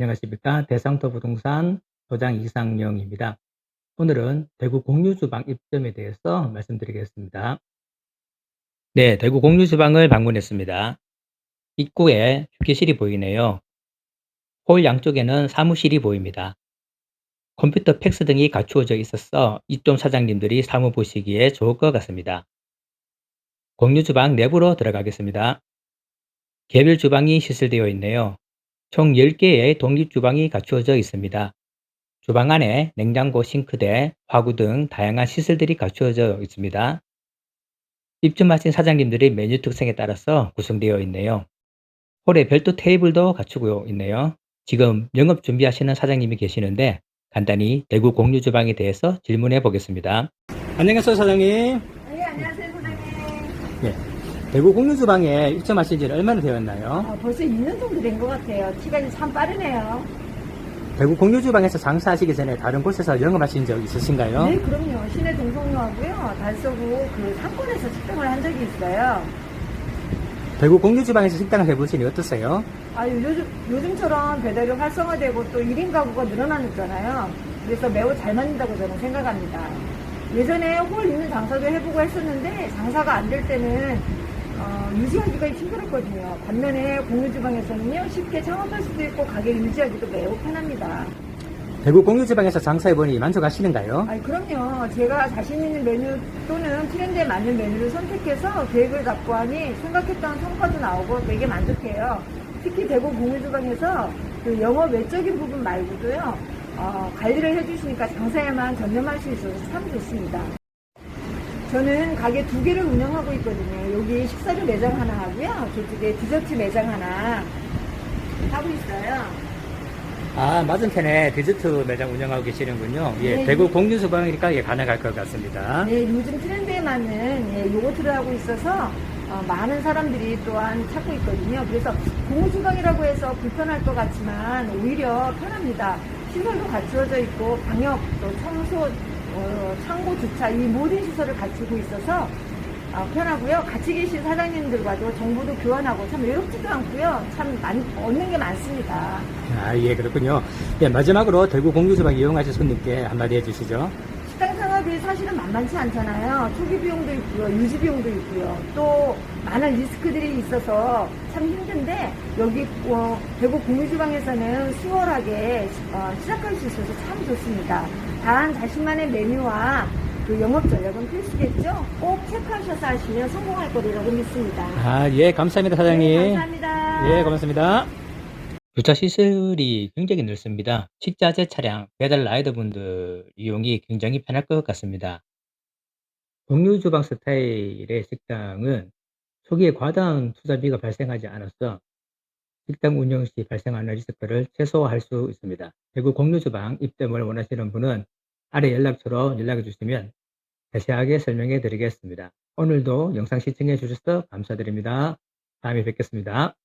안녕하십니까. 대상토 부동산 소장 이상영입니다. 오늘은 대구 공유주방 입점에 대해서 말씀드리겠습니다. 네, 대구 공유주방을 방문했습니다. 입구에 휴게실이 보이네요. 홀 양쪽에는 사무실이 보입니다. 컴퓨터 팩스 등이 갖추어져 있어서 입점 사장님들이 사무 보시기에 좋을 것 같습니다. 공유주방 내부로 들어가겠습니다. 개별 주방이 시설되어 있네요. 총 10개의 독립주방이 갖추어져 있습니다. 주방 안에 냉장고, 싱크대, 화구 등 다양한 시설들이 갖추어져 있습니다. 입점하신 사장님들의 메뉴 특성에 따라서 구성되어 있네요. 홀에 별도 테이블도 갖추고 있네요. 지금 영업 준비하시는 사장님이 계시는데 간단히 대구 공유 주방에 대해서 질문해 보겠습니다. 안녕하세요 사장님. 네, 안녕하세요, 사장님. 네, 대구 공유 주방에 입점하신 지는 얼마나 되었나요? 아, 벌써 2년 정도 된 것 같아요. 시간이 참 빠르네요. 대구 공유 주방에서 장사하시기 전에 다른 곳에서 영업하신 적 있으신가요? 네, 그럼요. 시내 동성로하고요. 달서구 그 상권에서 식당을 한 적이 있어요. 대구 공유 주방에서 식당을 해보시니 어떠세요? 아, 요즘, 요즘처럼 배달이 활성화되고 또 1인 가구가 늘어나잖아요. 그래서 매우 잘 맞는다고 저는 생각합니다. 예전에 홀 있는 장사도 해보고 했었는데 장사가 안 될 때는 어, 유지하기가 힘들었거든요. 반면에 공유주방에서는요 쉽게 창업할 수도 있고 가게를 유지하기도 매우 편합니다. 대구 공유 주방에서 장사해보니 만족하시는가요? 아니 그럼요. 제가 자신 있는 메뉴 또는 트렌드에 맞는 메뉴를 선택해서 계획을 잡고 하니 생각했던 성과도 나오고 되게 만족해요. 특히 대구 공유주방에서 그 영업 외적인 부분 말고도요. 어, 관리를 해주시니까 장사에만 전념할 수 있어서 참 좋습니다. 저는 가게 두 개를 운영하고 있거든요. 여기 식사류 매장 하나 하고요. 저쪽에 디저트 매장 하나 하고 있어요. 아, 맞은편에 디저트 매장 운영하고 계시는군요. 예, 네. 대구 공유 주방이니까 예, 가능할 것 같습니다. 네, 요즘 트렌드에 맞는 예, 요거트를 하고 있어서 어, 많은 사람들이 또한 찾고 있거든요. 그래서 고무주방이라고 해서 불편할 것 같지만 오히려 편합니다. 시설도 갖추어져 있고 방역, 또 청소, 어, 창고 주차 이 모든 시설을 갖추고 있어서 어, 편하고요. 같이 계신 사장님들과도 정보도 교환하고 참 외롭지도 않고요. 참 많- 얻는 게 많습니다. 아, 예, 그렇군요. 예, 마지막으로 대구 공유 주방 이용하실 손님께 한마디 해주시죠. 창업이 사실은 만만치 않잖아요. 초기 비용도 있고요, 유지 비용도 있고요. 또 많은 리스크들이 있어서 참 힘든데 여기 어, 대구 공유주방에서는 수월하게 어, 시작할 수 있어서 참 좋습니다. 단 자신만의 메뉴와 그 영업 전략은 필수겠죠. 꼭 체크하셔서 하시면 성공할 거리라고 믿습니다. 아, 예, 감사합니다, 사장님. 네, 감사합니다. 예, 고맙습니다. 주차 시설이 굉장히 넓습니다. 식자재 차량, 배달 라이더 분들 이용이 굉장히 편할 것 같습니다. 공유 주방 스타일의 식당은 초기에 과다한 투자비가 발생하지 않아서 식당 운영 시 발생하는 리스크를 최소화할 수 있습니다. 대구 공유 주방 입점을 원하시는 분은 아래 연락처로 연락해 주시면 자세하게 설명해 드리겠습니다. 오늘도 영상 시청해 주셔서 감사드립니다. 다음에 뵙겠습니다.